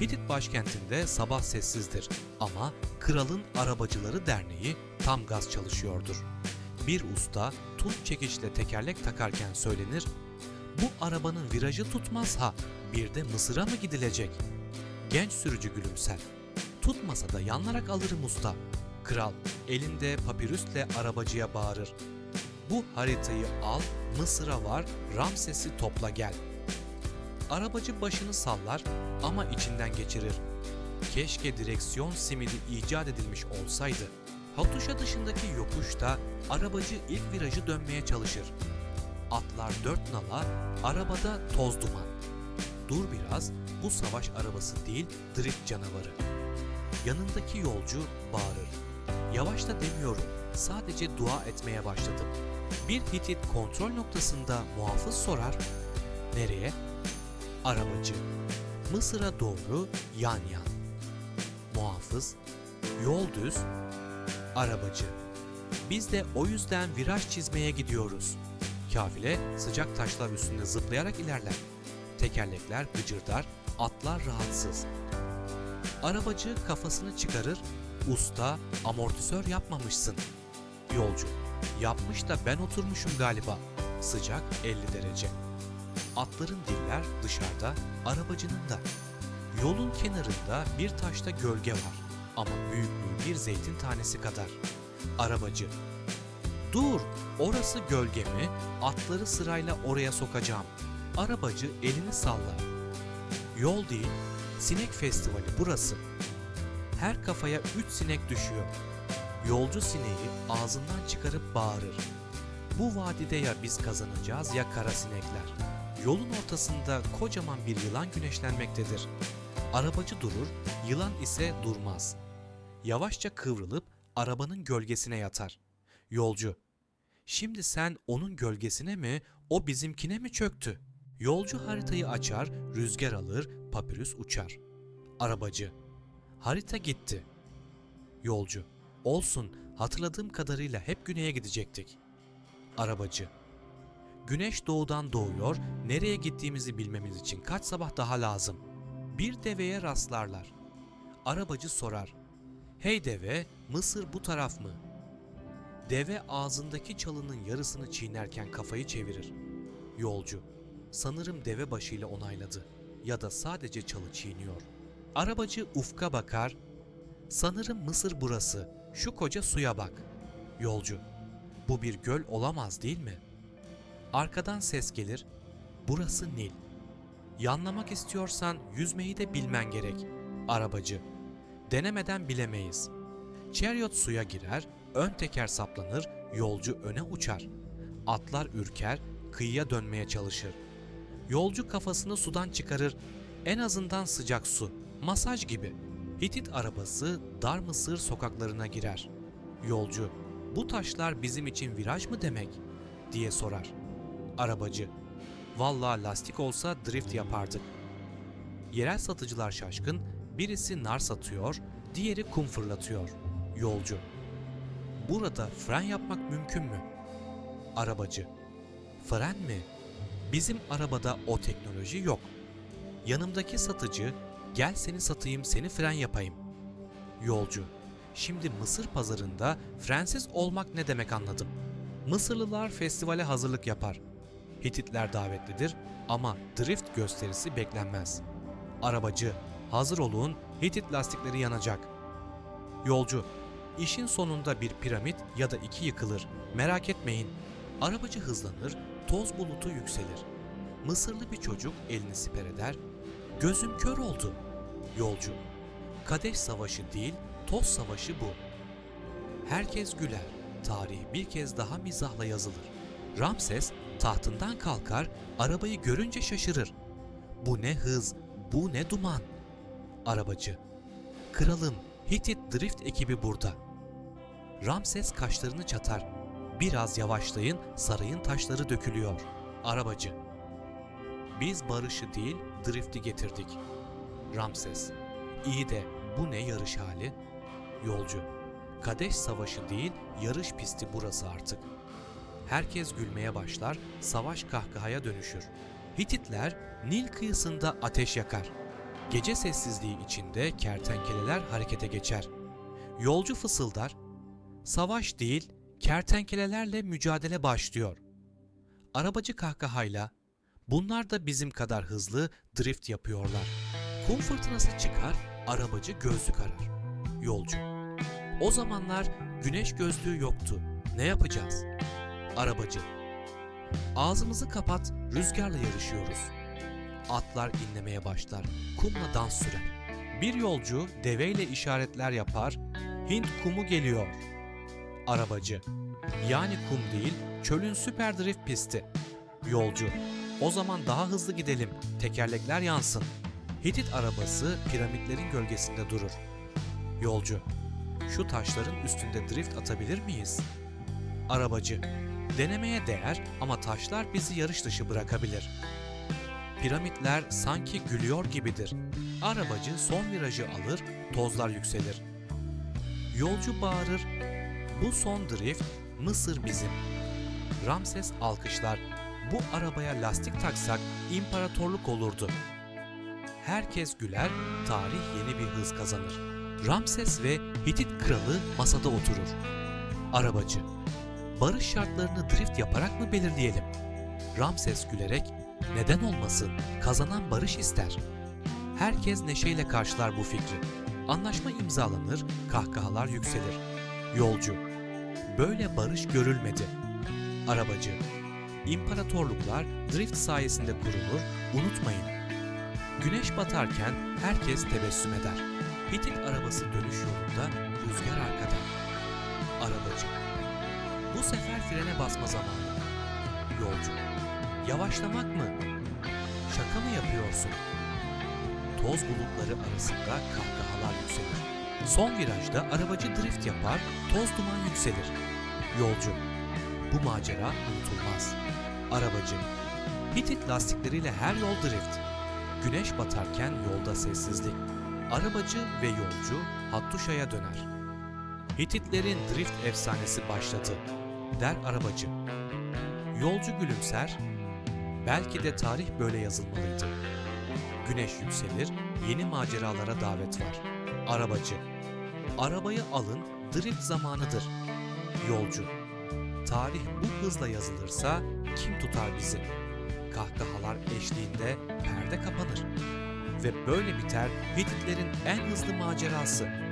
Hitit başkentinde sabah sessizdir ama Kralın Arabacıları Derneği tam gaz çalışıyordur. Bir usta tut çekiçle tekerlek takarken söylenir, bu arabanın virajı tutmaz ha, bir de Mısır'a mı gidilecek? Genç sürücü gülümser. Tutmasa da yanlarak alırım usta. Kral elinde papirüsle arabacıya bağırır. Bu haritayı al, Mısır'a var, Ramses'i topla gel. Arabacı başını sallar ama içinden geçirir. Keşke direksiyon simidi icat edilmiş olsaydı. Hatuşa dışındaki yokuşta arabacı ilk virajı dönmeye çalışır. Atlar dört nala, arabada toz duman. Dur biraz, bu savaş arabası değil, drift canavarı. Yanındaki yolcu bağırır. Yavaş da demiyorum, sadece dua etmeye başladım. Bir Hitit kontrol noktasında muhafız sorar. Nereye? Arabacı. Mısır'a doğru yan yan. Muhafız. Yol düz. Arabacı. Biz de o yüzden viraj çizmeye gidiyoruz. Kafile sıcak taşlar üstünde zıplayarak ilerler. Tekerlekler gıcırdar, atlar rahatsız. Arabacı kafasını çıkarır, usta amortisör yapmamışsın. Yolcu, yapmış da ben oturmuşum galiba. Sıcak 50 derece. Atların diller dışarıda, arabacının da. Yolun kenarında bir taşta gölge var ama büyüklüğü bir zeytin tanesi kadar. Arabacı, dur orası gölge mi? Atları sırayla oraya sokacağım. Arabacı elini sallar. Yol değil, sinek festivali burası. Her kafaya üç sinek düşüyor. Yolcu sineği ağzından çıkarıp bağırır. Bu vadide ya biz kazanacağız ya kara sinekler. Yolun ortasında kocaman bir yılan güneşlenmektedir. Arabacı durur, yılan ise durmaz. Yavaşça kıvrılıp arabanın gölgesine yatar. Yolcu, şimdi sen onun gölgesine mi, o bizimkine mi çöktü? Yolcu haritayı açar, rüzgar alır, papirüs uçar. Arabacı, harita gitti. Yolcu, olsun hatırladığım kadarıyla hep güneye gidecektik. Arabacı, Güneş doğudan doğuyor, nereye gittiğimizi bilmemiz için kaç sabah daha lazım? Bir deveye rastlarlar. Arabacı sorar. Hey deve, Mısır bu taraf mı? Deve ağzındaki çalının yarısını çiğnerken kafayı çevirir. Yolcu, sanırım deve başıyla onayladı ya da sadece çalı çiğniyor. Arabacı ufka bakar. Sanırım Mısır burası. Şu koca suya bak. Yolcu, bu bir göl olamaz değil mi?'' Arkadan ses gelir. Burası Nil. Yanlamak istiyorsan yüzmeyi de bilmen gerek. Arabacı. Denemeden bilemeyiz. Chariot suya girer, ön teker saplanır, yolcu öne uçar. Atlar ürker, kıyıya dönmeye çalışır. Yolcu kafasını sudan çıkarır. En azından sıcak su, masaj gibi. Hitit arabası dar Mısır sokaklarına girer. Yolcu, bu taşlar bizim için viraj mı demek? diye sorar. Arabacı. Vallahi lastik olsa drift yapardık. Yerel satıcılar şaşkın, birisi nar satıyor, diğeri kum fırlatıyor. Yolcu. Burada fren yapmak mümkün mü? Arabacı. Fren mi? Bizim arabada o teknoloji yok. Yanımdaki satıcı, gel seni satayım seni fren yapayım. Yolcu. Şimdi Mısır pazarında frensiz olmak ne demek anladım. Mısırlılar festivale hazırlık yapar. Hititler davetlidir ama drift gösterisi beklenmez. Arabacı, hazır olun, Hitit lastikleri yanacak. Yolcu, işin sonunda bir piramit ya da iki yıkılır. Merak etmeyin. Arabacı hızlanır, toz bulutu yükselir. Mısırlı bir çocuk elini siper eder. Gözüm kör oldu. Yolcu, Kadeş Savaşı değil, toz savaşı bu. Herkes güler. Tarih bir kez daha mizahla yazılır. Ramses tahtından kalkar, arabayı görünce şaşırır. Bu ne hız, bu ne duman. Arabacı. Kralım, Hitit Drift ekibi burada. Ramses kaşlarını çatar. Biraz yavaşlayın, sarayın taşları dökülüyor. Arabacı. Biz barışı değil, drifti getirdik. Ramses. İyi de bu ne yarış hali? Yolcu. Kadeş savaşı değil, yarış pisti burası artık. Herkes gülmeye başlar, savaş kahkahaya dönüşür. Hititler Nil kıyısında ateş yakar. Gece sessizliği içinde kertenkeleler harekete geçer. Yolcu fısıldar, savaş değil, kertenkelelerle mücadele başlıyor. Arabacı kahkahayla, bunlar da bizim kadar hızlı drift yapıyorlar. Kum fırtınası çıkar, arabacı gözlük arar. Yolcu, o zamanlar güneş gözlüğü yoktu. Ne yapacağız? Arabacı, ağzımızı kapat, rüzgarla yarışıyoruz. Atlar inlemeye başlar, kumla dans sürer. Bir yolcu deveyle işaretler yapar, Hint kumu geliyor. Arabacı, yani kum değil, çölün süper drift pisti. Yolcu, o zaman daha hızlı gidelim, tekerlekler yansın. Hitit arabası piramitlerin gölgesinde durur. Yolcu, şu taşların üstünde drift atabilir miyiz? Arabacı, denemeye değer ama taşlar bizi yarış dışı bırakabilir. Piramitler sanki gülüyor gibidir. Arabacı son virajı alır, tozlar yükselir. Yolcu bağırır, bu son drift Mısır bizim. Ramses alkışlar, bu arabaya lastik taksak imparatorluk olurdu. Herkes güler, tarih yeni bir hız kazanır. Ramses ve Hitit kralı masada oturur. Arabacı, barış şartlarını drift yaparak mı belirleyelim? Ramses gülerek, neden olmasın, kazanan barış ister. Herkes neşeyle karşılar bu fikri. Anlaşma imzalanır, kahkahalar yükselir. Yolcu, böyle barış görülmedi. Arabacı, imparatorluklar drift sayesinde kurulur, unutmayın. Güneş batarken herkes tebessüm eder. Hitit arabası dönüş yolunda, rüzgar arkada. Arabacı, bu sefer frene basma zamanı. Yolcu, yavaşlamak mı? Şaka mı yapıyorsun? Toz bulutları arasında kahkahalar yükselir. Son virajda arabacı drift yapar, toz duman yükselir. Yolcu, bu macera unutulmaz. Arabacı, Hitit lastikleriyle her yol drift. Güneş batarken yolda sessizlik. Arabacı ve yolcu Hattuşa'ya döner. Hititlerin drift efsanesi başladı, der arabacı. Yolcu gülümser, belki de tarih böyle yazılmalıydı. Güneş yükselir, yeni maceralara davet var. Arabacı, arabayı alın, drift zamanıdır. Yolcu, tarih bu hızla yazılırsa kim tutar bizi? Kahkahalar eşliğinde perde kapanır. Ve böyle biter Hititlerin en hızlı macerası.